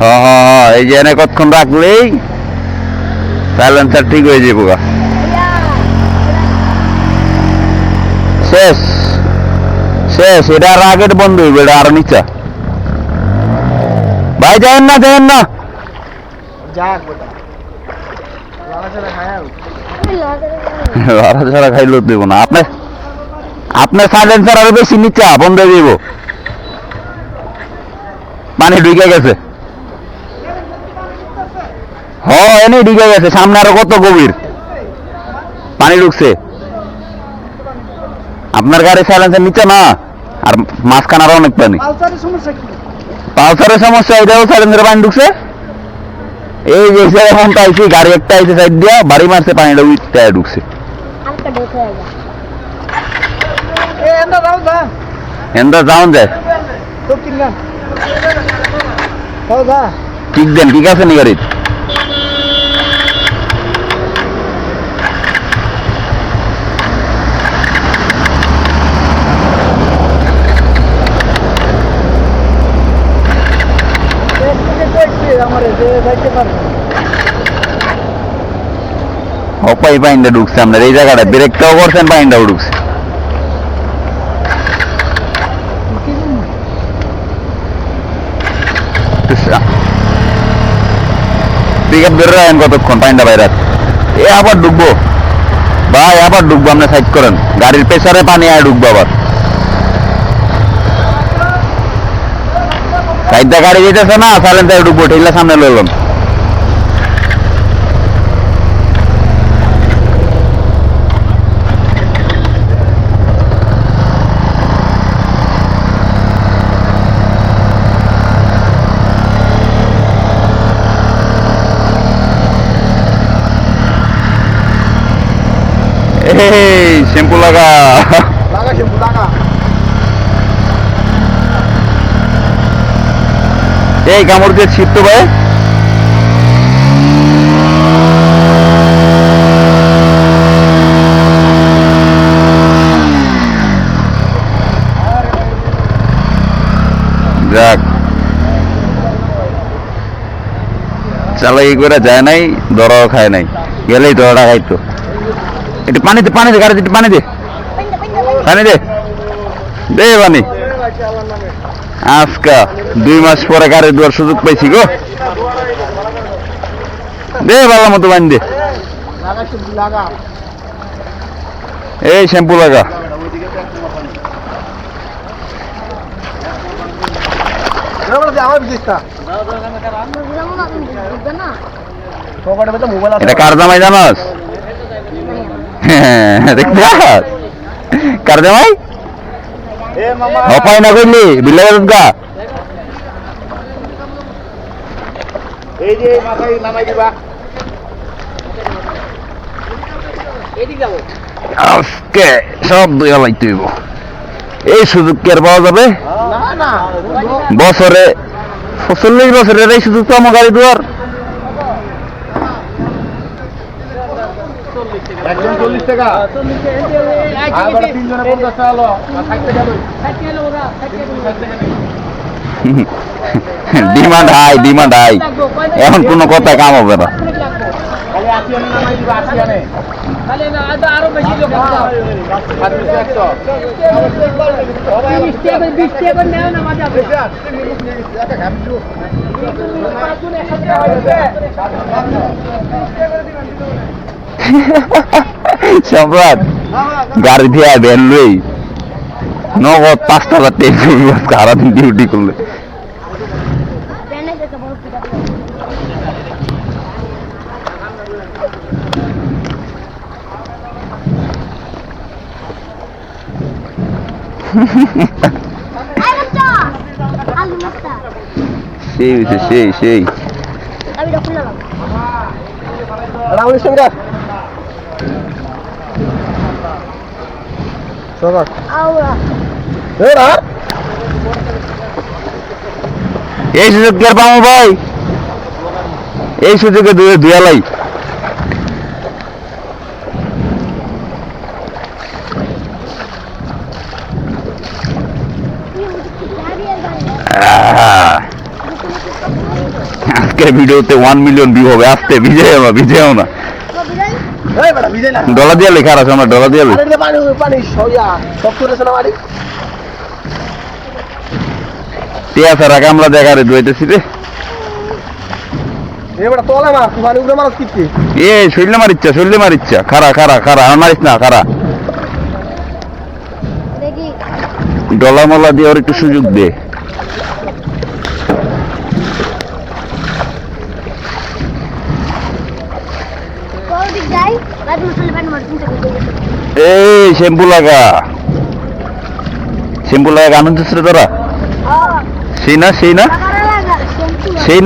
হ্যাঁ হ্যাঁ হ্যাঁ এই যে এনে কতক্ষণ রাখলেই সাইলেন্সার ঠিক হয়ে যাব গা। শেষ শেষ এটা আর আগের বন্ধ হইবে এটা আরও নিচা। ভাই যাবেন না যাবেন না। আরও ছাড়া খাইলেও দেবো না। আপনি আপনার সাইলেন্সার আরও বেশি নিচা বন্ধ হয়ে দিব পানি ঢুকে গেছে। হ এনে ঢুকে গেছে। সামনে আরও কত গভীর? পানি ঢুকছে। আপনার গাড়ি সাইলেন্সার নিচে না? আর মাঝখান আরও অনেক পানি। পালসারের সমস্যা এটাও সাইলেন্সার পানি ঢুকছে। এই যে এখন পাইছি গাড়ি একটা আইছে সাইড দিয়া বাড়ি মারছে পানিটা উইটটা ঢুকছে। এন্দা যাওন যায় ঠিক দেন, ঠিক আছে নি গাড়ির অপাই পাইনটা ঢুকছে আপনার, এই জায়গাটা ব্রেকটাও করছেন, পাইনটাও ঢুকছে। পিক আপ এ আবার ডুববো ভাই, আবার ডুববো আপনি সাইড করেন। গাড়ির পেছনে পানি আয় ডুববো আবার। গাড়ি যেতেছে না ডুববো সামনে লইলাম। শ্যাম্পু লাগা লাগা শ্যাম্পু লাগা এই কামড় দিয়ে ছিটতো ভাই যাক চালাই করে যায় নাই দরাও খায় নাই গেলেই দরটা খাইতো একটু পানিতে পানিতে গাড়ি একটু পানি দে। পানি দে। দে পানি। আজকা দুই মাস পরে গাড়ি দেওয়ার সুযোগ পাইছি গো। দে ভালো মতো বান দে। এই শ্যাম্পু লাগা। এটা কার জামাই জানাস? দেখতে পাস? কার জামাই এ অপায় না করলি বিলাই গা। এই যে মাথায় নামাই দিবা আজকে সব দুই লাইতে হইব এই সুযোগ কি আর পাওয়া যাবে? বছরে চল্লিশ বছরের এই সুযোগ তো আমার গাড়ি দেওয়ার একজন চল্লিশ টাকা। আর তিনজনে পঞ্চাশ টাকা ষাট ডিমান্ড হাই ডিমান্ড হাই এখন কোনো কথা কাম হবে না। খালি আশি আনে নামাই দিবা আশি আনে। আরও বেশি লোক আছে। আর দুশো একশো সম্রাট গাড়ি দিয়ে ভ্যান লই নগদ পাঁচ টাকা তেল সারাদিন ডিউটি করলে। সেই সেই সেই। আমি সঙ্গে সবাক আউরা এরা এই সুযোগ কে পাবো ভাই। এই সুযোগে দুয়ে দুয়ালাই। আজকের ভিডিওতে ওয়ান মিলিয়ন ভিউ হবে আসতে ভিজেও না ভিজে না। ডলা দিয়ে লেখা আছে আমরা ডলা দিয়ে আরে পানি পানি সয়া সব করেছে না বাড়ি? পেঁয়াজ আর আমরা দেখা রে। মাছ কিচ্ছে এ মারিচ্ছা মারিচ্ছা খারা খারা খারা আর মারিস না খারা দেখি। ডলা মলা দিয়ে ওর একটু সুযোগ দে। এই শ্যাম্পু লাগা। শ্যাম্পু লাগা গান হচ্ছে তোরা? সেই না সেই। না সেই